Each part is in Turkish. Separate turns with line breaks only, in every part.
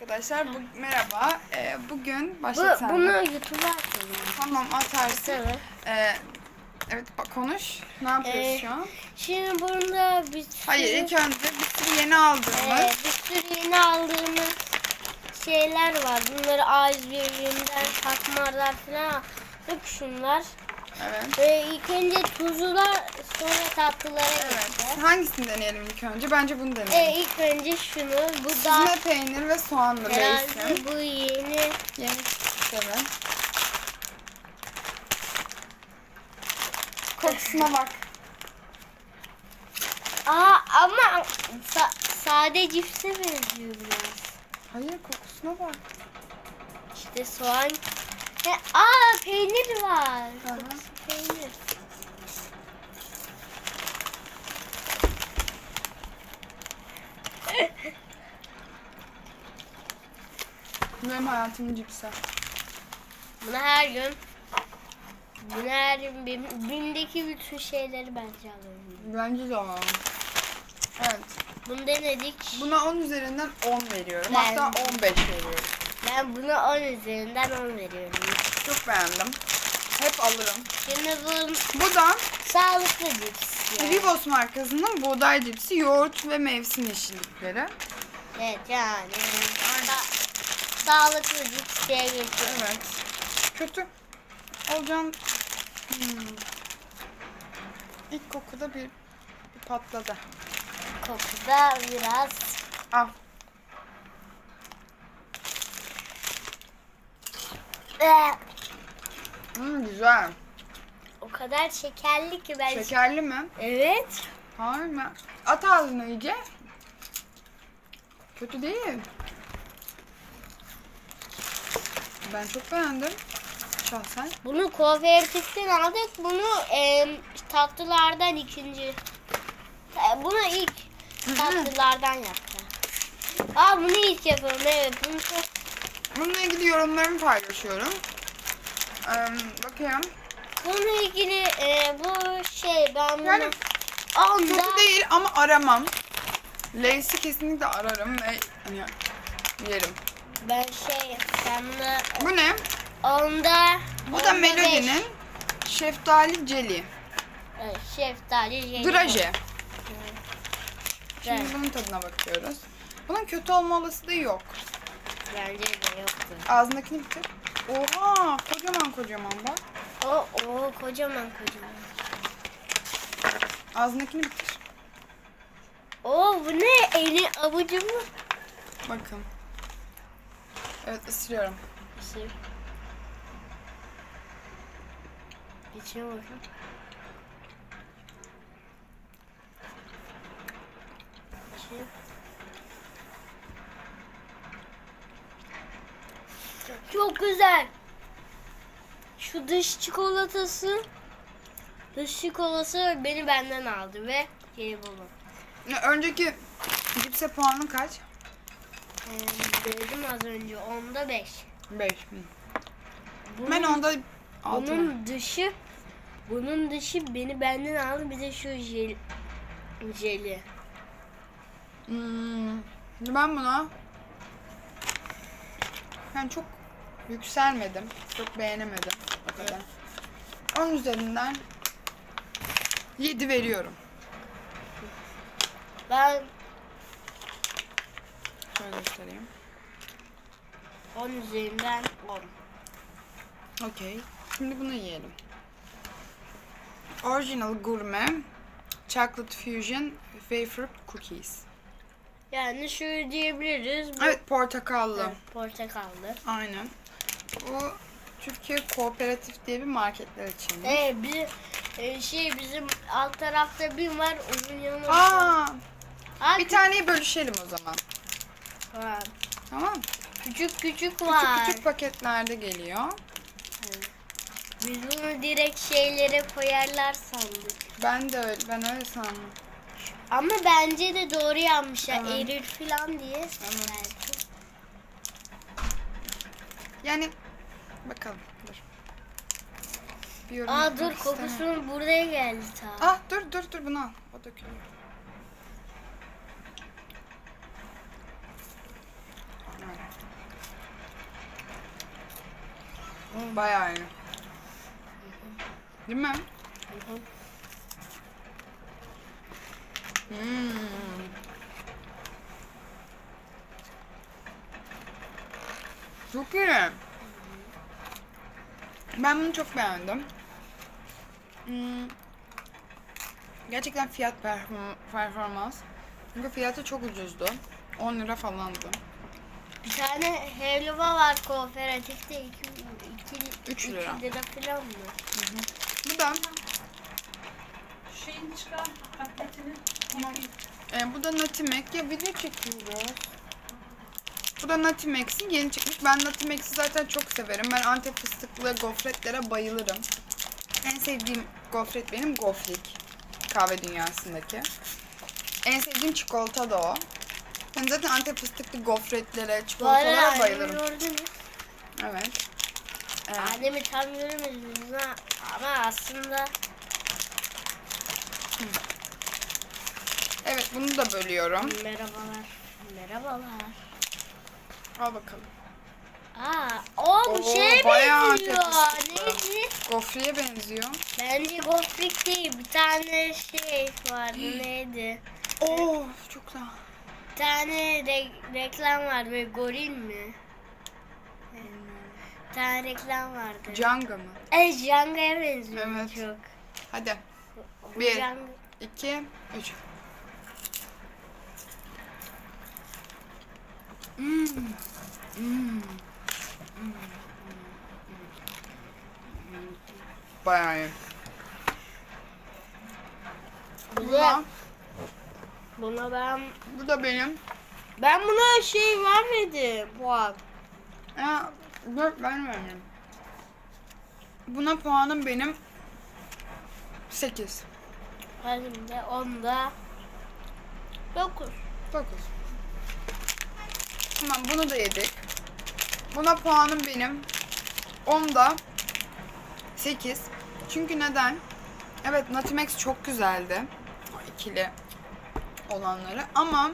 Arkadaşlar bu, merhaba. Ee, bugün
Bu,
başlat sen de.
bunu YouTube'a atalım.
Tamam atarsın.
Tamam.
Ee, evet bak konuş. Ne yapıyoruz
Ee,
şu an?
Şimdi burada bir sürü,
Hayır ilk önce bir sürü yeni aldığımız.
e, bir sürü yeni aldığımız şeyler var. Bunları A101'inden takmalar falan aldık şunlar.
Evet.
Ve ilk önce tuzlular sonra tatlılara geçeceğiz.
Hangisini deneyelim ilk önce? Bence bunu deneyelim.
E, ilk önce şunu. Bu da
Süzme peynir ve soğanlı
herhalde
leysin.
bu yeni.
Yeni çıktı evet. Kokusuna bak.
Aa ama sa- sade cipse benziyor biraz.
Hayır kokusuna bak.
İşte soğan. He, aa peynir var.
Hı.
Kokusu peynir.
Bu Benim hayatımın cipsi.
Bunu her gün bunu her gün bimdeki bütün şeyleri bence alıyorum.
Bence de o. Evet.
Bunu denedik.
Buna 10 üzerinden 10 veriyorum.
Ben-
Hatta 15 veriyorum.
Ben buna 10 üzerinden 10 veriyorum.
Çok beğendim. Hep alırım.
Şimdi bu
Bu da
sağlıklı cips. yani.
Rivos markasının buğday cipsi, yoğurt ve mevsim yeşillikleri.
Evet yani. Sa- sağlıklı cips diye geçiyor.
Evet. Kötü. Olcan hmm. ilk kokuda bir, bir patladı.
Koku da biraz
Al. Hmm, güzel.
o kadar şekerli ki ben.
Şekerli mi?
Evet.
Hayır mı? At ağzına iyice. Kötü değil. Ben çok beğendim. Şahsen.
Bunu kooperatiften aldık. Bunu e, tatlılardan ikinci. E, Bunu ilk tatlılardan yaptı. Aa bunu ilk yapalım. Evet bunu çok
Bununla ilgili yorumlarımı paylaşıyorum. Ee, bakayım.
Bununla ilgili e, bu şey ben bunu
Yani
onda
Kötü değil ama aramam. Lay's'i kesinlikle ararım ve hani yerim.
Ben şey bunu
Bu ne?
onda
Bu da
onda
Melody'nin
beş.
şeftali jeli.
Evet, şeftali jelibon.
Draje. Şimdi bunun tadına bakıyoruz. Bunun kötü olma olasılığı yok.
Bence de yoktu.
Ağzındakini bitir. Oha kocaman kocaman bak.
O o kocaman kocaman.
Ağzındakini bitir.
O bu ne? Eli avucu mu?
Bakın. Evet ısırıyorum.
Isır. İçine bakın. İçine. Çok güzel. Şu dış çikolatası dış çikolatası beni benden aldı ve geri buldum.
Ya, Önceki cipse puanın kaç?
Ee, dedim az önce onda 5.
5. Ben onda 6.
Bunun dışı bunun dışı beni benden aldı bir de şu jel, jeli.
Hmm, ben buna yani çok yükselmedim. Çok beğenemedim. O kadar. 10 üzerinden 7 veriyorum.
Ben
Şöyle göstereyim.
10 üzerinden 10.
Okey. Şimdi bunu yiyelim. Original Gourmet Chocolate Fusion Wafer Cookies.
Yani şöyle diyebiliriz. Bu
Evet portakallı.
Evet, portakallı.
Aynen. Bu Türkiye Kooperatif diye bir marketler için.
Evet bir e, şey bizim alt tarafta bir var onun yanına.
Aa,
Aa,
bir taneyi bölüşelim o zaman.
Var.
Tamam.
Küçük küçük
Küçük
var.
küçük paketlerde geliyor.
Biz bunu direkt şeylere koyarlar sandık.
Ben de öyle, ben öyle sandım.
Ama bence de doğru yapmışlar.
Evet.
Erir falan diye. Belki.
Yani bakalım. Dur. Bir yorum
Aa
yapmak
dur
istemem.
kokusu buraya geldi ta.
Ah dur dur dur bunu al. O dökülüyor. Evet. Bayağı iyi. Değil mi? Hmm. Çok iyi. Ben bunu çok beğendim. Hmm. Gerçekten fiyat perform- performans. Çünkü fiyatı çok ucuzdu. 10 lira falandı.
Bir tane helva var kooperatifte 2
Üç lira.
lira falan mı?
Bu da
Şeyini çıkar, atletini.
e, bu da Natimek. Ya video çekiyoruz. Bu da Natimex'in yeni çıkmış. Ben Natimex'i zaten çok severim. Ben Antep fıstıklı gofretlere bayılırım. En sevdiğim gofret benim gofrik. Kahve dünyasındaki. En sevdiğim çikolata da o. Ben zaten Antep fıstıklı gofretlere, çikolatalara bayılırım.
Annemi tam göremediniz ha. ama aslında
Evet bunu da bölüyorum.
merhabalar. Merhabalar.
Al bakalım.
Aa, o bu
Oo,
şeye
bayağı
benziyor.
fıstıklı.
Neydi?
Gofriye benziyor.
Bence gofrik değil. Bir tane şey vardı. Neydi?
Oo çok güzel.
Bir tane re- reklam vardı. Böyle goril mi? tane reklam vardı.
Django mu?
Evet Django'ya benziyor
Evet.
çok.
Hadi. Bir,
Django.
iki, üç. Hmm. Bayağı iyi.
Bu
da,
Buna ben
bu da benim.
ben buna şey vermedim puan.
Ha, 4 vermedim. Buna puanım benim 8.
Benim de 10'da 9.
9. Tamam bunu da yedik. Buna puanım benim 10'da 8. Çünkü neden? Evet Natimex çok güzeldi. O ikili olanları ama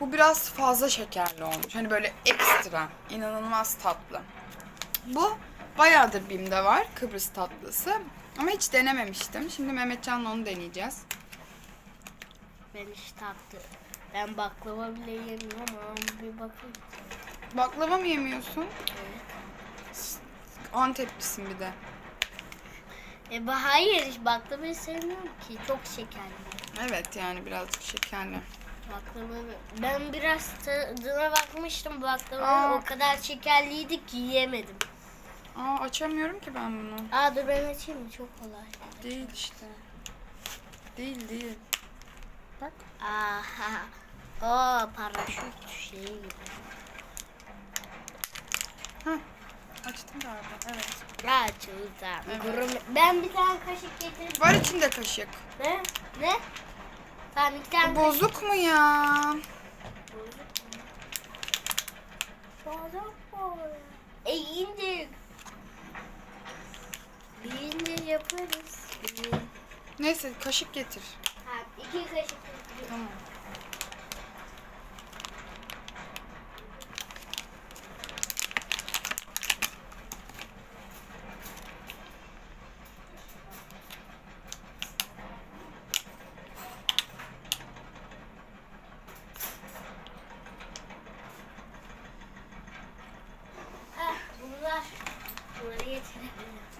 bu biraz fazla şekerli olmuş. Hani böyle ekstra, inanılmaz tatlı. Bu bayağıdır BİM'de var Kıbrıs tatlısı. Ama hiç denememiştim. Şimdi Mehmetcan'la onu deneyeceğiz.
Ben hiç tatlı. Ben baklava bile yemiyorum ama bir bakayım.
Baklava mı yemiyorsun? Anteplisin bir de.
E hayır baklavayı sevmiyorum ki çok şekerli.
Evet yani birazcık şekerli.
Baklava ben biraz tadına bakmıştım baklava
Aa.
o kadar şekerliydi ki yiyemedim.
Aa açamıyorum ki ben bunu.
Aa dur ben açayım mı? çok kolay.
Değil işte. Değil değil. Bak.
Aha. O paraşüt şeyi gibi.
Hah. Açtım galiba. Evet.
Açıldı.
Evet.
Gurme- Ben bir tane kaşık getirip
Var içinde kaşık.
ne? Ne? Tamam iki tane
bozuk mu ya?
Bozuk mu? E indir. Bir indir yaparız.
Neyse kaşık getir.
Ha, iki kaşık getir.
Tamam.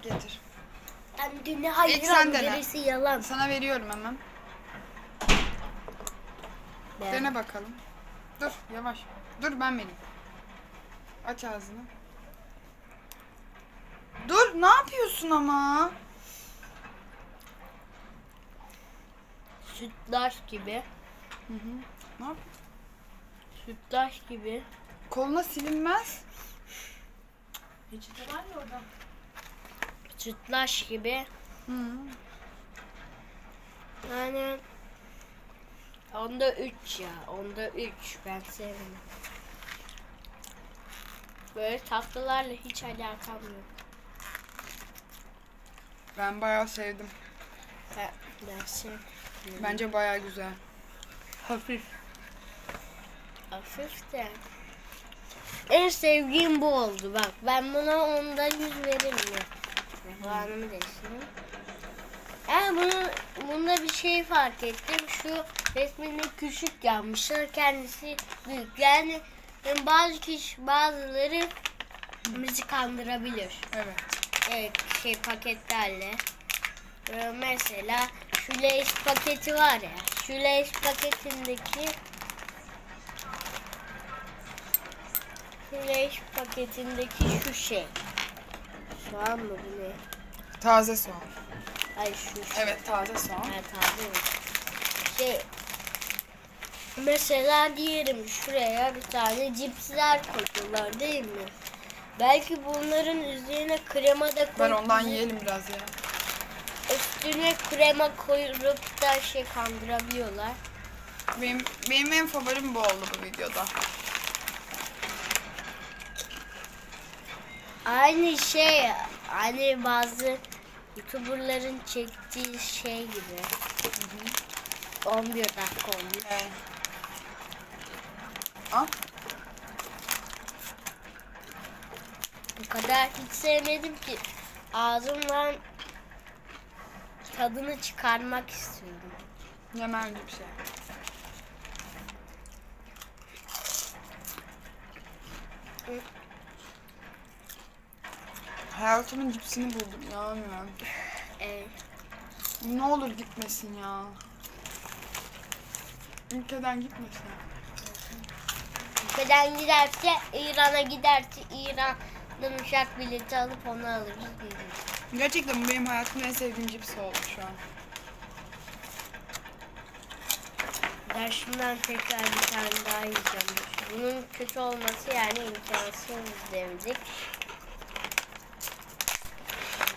Getir.
Ben dünya
İlk sen
hayran
dene.
gerisi yalan.
Sana veriyorum hemen.
Ben-
Dene bakalım. Dur yavaş. Dur ben vereyim. Aç ağzını. Dur ne yapıyorsun ama?
Sütlaç gibi.
Hı hı. Ne yap?
Sütlaç gibi.
Koluna silinmez.
Peçete var ya orada.
Sütlaç gibi.
Hı.
Yani onda 3 ya. Onda 3. Ben sevmiyorum. Böyle tatlılarla hiç alakam yok.
Ben bayağı sevdim.
Ben, ben sevmiyorum.
Bence bayağı güzel. Hafif.
Hafif de. en sevdiğim bu oldu. Bak ben buna onda yüz veririm ya. Puanımı değiştireyim. Yani bunu, bunda bir şey fark ettim. Şu resmini küçük yapmışlar. Kendisi büyük. Yani bazı kişi bazıları bizi kandırabilir.
Evet.
Evet, şey paketlerle. Ee, mesela şu Lays paketi var ya. Şu Lays paketindeki şu Lays paketindeki şu şey. Soğan mı bu ne?
Taze soğan.
Ay şu şey.
Evet taze soğan.
Evet abi. Şey mesela diyelim şuraya bir tane cipsler koyuyorlar değil mi? Belki bunların üzerine krema da
Ben
koyup
ondan yiyelim biraz ya.
üstüne krema koyup da şey kandırabiliyorlar.
Benim, benim en favorim bu oldu bu videoda.
Aynı şey hani bazı youtuberların çektiği şey gibi. 11 dakika olmuş.
Evet. Al.
Bu kadar hiç sevmedim ki ağzımdan tadını çıkarmak istiyorum.
Yemen gibi şey. Hayatımın cipsini buldum ya.
Evet.
Ne olur gitmesin ya. Ülkeden gitmesin.
Ülkeden giderse İran'a giderse İran'dan uçak bileti alıp onu alırız geliriz.
Gerçekten bu benim hayatımda en sevdiğim cips oldu şu an.
Şundan tekrar bir tane daha yiyeceğim. Bunun kötü olması yani imkansız demedik.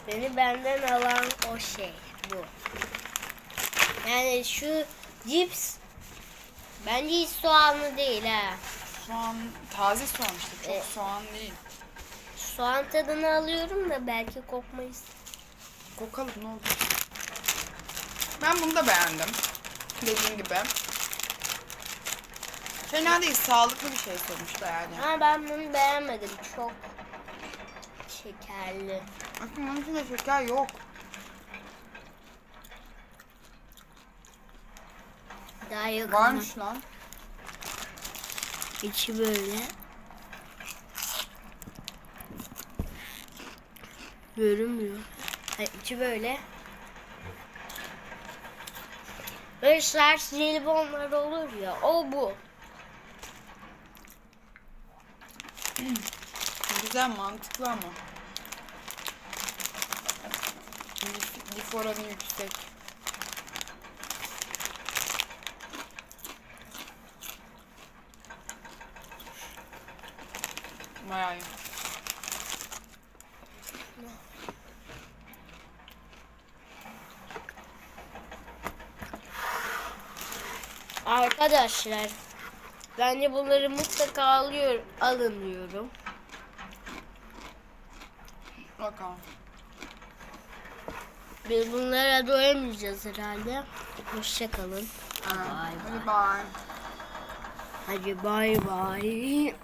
Beni benden alan o şey bu. Yani şu cips bence hiç soğanlı değil ha.
Soğan, taze soğan işte. Çok
Evet.
soğan değil.
Soğan tadını alıyorum da belki kokmayız.
Kokalım ne olur. Ben bunu da beğendim. Dediğim gibi. Fena değil. Sağlıklı bir şey sonuçta yani.
Ama ben bunu beğenmedim. Çok şekerli.
Bakın bunun içinde şeker yok.
Daha yok.
Varmış lan.
İçi böyle. Görünmüyor. Ha, içi böyle. Böyle sert jelibonlar olur ya. O bu.
Güzel mantıklı ama. Lif, oranı yüksek. Bayağı iyi.
Arkadaşlar. Bence bunları mutlaka alıyor, alın.
Bakalım.
Biz bunlara doyamayacağız herhalde. Hoşçakalın.
Ha,
Bay
Hadi bye.
Hadi bay bay.